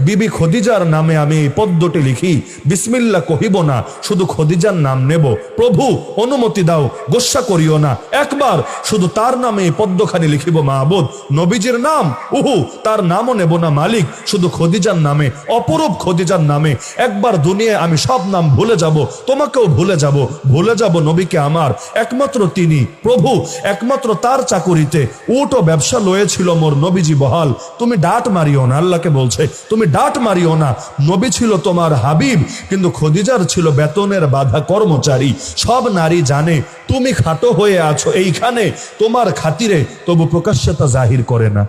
বিবি খদিজার নামে আমি এই পদ্মটি লিখি। বিসমিল্লা কহিব না, শুধু খদিজার নাম নেব। প্রভু, অনুমতি দাও, গোসা করিও না। একবার শুধু তার নামে এই পদ্মখানি লিখিব মাহবুদ। নবীজির নাম, উহু, তার নামও নেব না মালিক। শুধু খদিজার নামে, অপরূপ খদিজার নামে। একবার দুনিয়ায় আমি সব নাম ভুলে যাব, তোমাকেও ভুলে যাব। ভুলে যাব নবীকে আমার। একমাত্র তিনি, প্রভু, একমাত্র তার চাকুরিতে। উটো ব্যবসা লয়েছিল মোর নবীজি বহাল। তুমি ডাট মারিও না, আল্লাহকে বলছে, তুমি ডাট মারিও না। নবী ছিল তোমার হাবিব, কিন্তু খদিজার ছিল বেতনের বাধা কর্মচারী। সব নারী জানে, তুমি খাটো হয়ে আছো এইখানে, তোমার খাতিরে তবু প্রকাশ্যে তা জাহির করে না।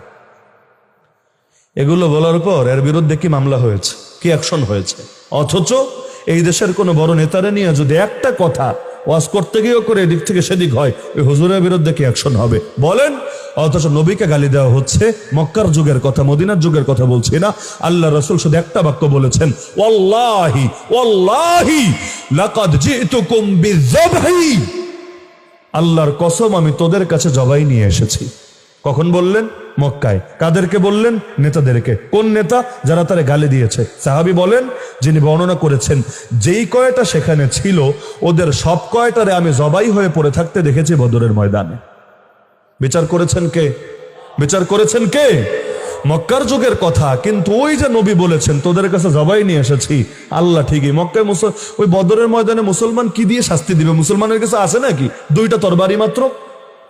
এগুলো বলার পর এর বিরুদ্ধে কি মামলা হয়েছে? কি অ্যাকশন হয়েছে? অথচ এই দেশের কোনো বড় নেতারা নিয়ে যদি একটা কথা ওয়াজ করতে গিয়েও করে এদিক থেকে সেদিক হয় ওই হুজুরের বিরুদ্ধে কি অ্যাকশন হবে? বলেন অথচ নবীকে গালি দেওয়া হচ্ছে মক্কার যুগের কথা, মদিনার যুগের কথা বলছি না। আল্লাহ রসুল শুধু একটা বাক্য বলেছেন আল্লাহর কসম, আমি তোদের কাছে জবাই নিয়ে এসেছি। কখন বললেন? মক্কায়। কাদেরকে বললেন? নেতাদেরকে। কোন নেতা? যারা তারা গালি দিয়েছে। সাহাবি বলেন, যিনি বর্ণনা করেছেন, যেই কয়টা সেখানে ছিল, ওদের সব কয়টারে আমি জবাই হয়ে পড়ে থাকতে দেখেছি বদরের ময়দানে। বিচার করেছেন কে? বিচার করেছেন কে? মক্কার যুগের কথা, কিন্তু ওই যে নবী বলেছেন, তোদের কাছে জবাই নিয়ে এসেছি। আল্লাহ ঠিকই, মক্কায় মুসল ওই বদরের ময়দানে মুসলমান কি দিয়ে শাস্তি দিবে? মুসলমানের কাছে আছে নাকি? দুইটা তরবারি মাত্র?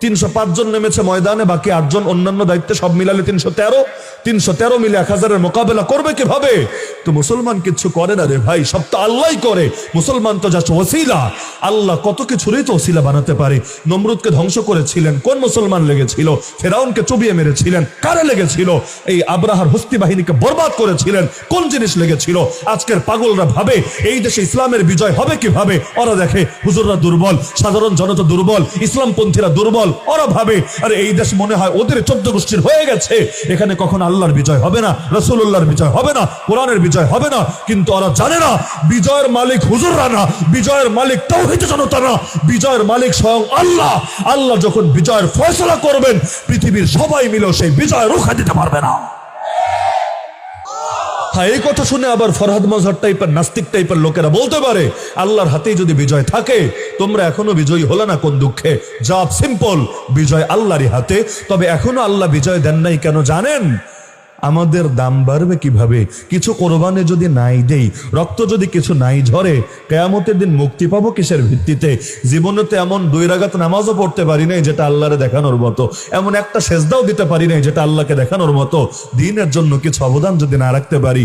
তিনশো জন নেমেছে ময়দানে, বাকি আটজন অন্যান্য দায়িত্বে, সব মিলালে তিনশো তেরো। তিনশো তেরো মিলে এক হাজারের মোকাবেলা করবে কীভাবে? তো মুসলমান কিছু করে না রে ভাই, সব তো আল্লাহ করে। মুসলমান তো যাচ্ছে ওসিলা। আল্লাহ কত কিছুরই তো ওসিলা বানাতে পারে। নমরুদকে ধ্বংস করেছিলেন, কোন মুসলমান লেগেছিল? ফেরাউনকে চুবিয়ে মেরেছিলেন, কারে লেগেছিল? এই আব্রাহার হস্তি বাহিনীকে বরবাদ করেছিলেন, কোন জিনিস লেগেছিল? আজকের পাগলরা ভাবে, এই দেশে ইসলামের বিজয় হবে কীভাবে? ওরা দেখে, হুজুররা দুর্বল, সাধারণ জনতা দুর্বল, ইসলামপন্থীরা দুর্বল ওরা ভাবে, আরে, এই দেশ মনে হয় ওদের চোদ্দ গোষ্ঠীর হয়ে গেছে। এখানে কখন আল্লাহর বিজয় হবে না রসুল্লাহর বিজয় হবে না, কোরআনের বিজয় হবে না। কিন্তু ওরা জানে না, বিজয়ের মালিক হুজুররা না, বিজয়ের মালিক তৌহিদ জনতা না, বিজয়ের মালিক স্বয়ং আল্লাহ। আল্লাহ যখন বিজয়ের ফয়সলা করবেন, পৃথিবীর সবাই মিলেও সেই বিজয় রোখা দিতে পারবে না। হ্যাঁ এই কথা শুনে আবার ফরহাদ মজহর টাইপের নাস্তিক টাইপের লোকেরা বলতে পারে, আল্লাহর হাতেই যদি বিজয় থাকে, তোমরা এখনও বিজয়ী হলে না কোন দুঃখে। জব সিম্পল বিজয় আল্লাহরই হাতে। তবে এখনও আল্লাহ বিজয় দেন নাই কেন জানেন? আমাদের দাম বাড়বে কীভাবে? কিছু কোরবানে যদি নাই দেই, রক্ত যদি কিছু নাই ঝরে, কেয়ামতের দিন মুক্তি পাবো কিসের ভিত্তিতে? জীবনে তো এমন দুই রাগাত নামাজও পড়তে পারি নাই যেটা আল্লাহরে দেখানোর মতো। এমন একটা সেজদাও দিতে পারি নাই যেটা আল্লাহকে দেখানোর মতো। দিনের জন্য কিছু অবদান যদি না রাখতে পারি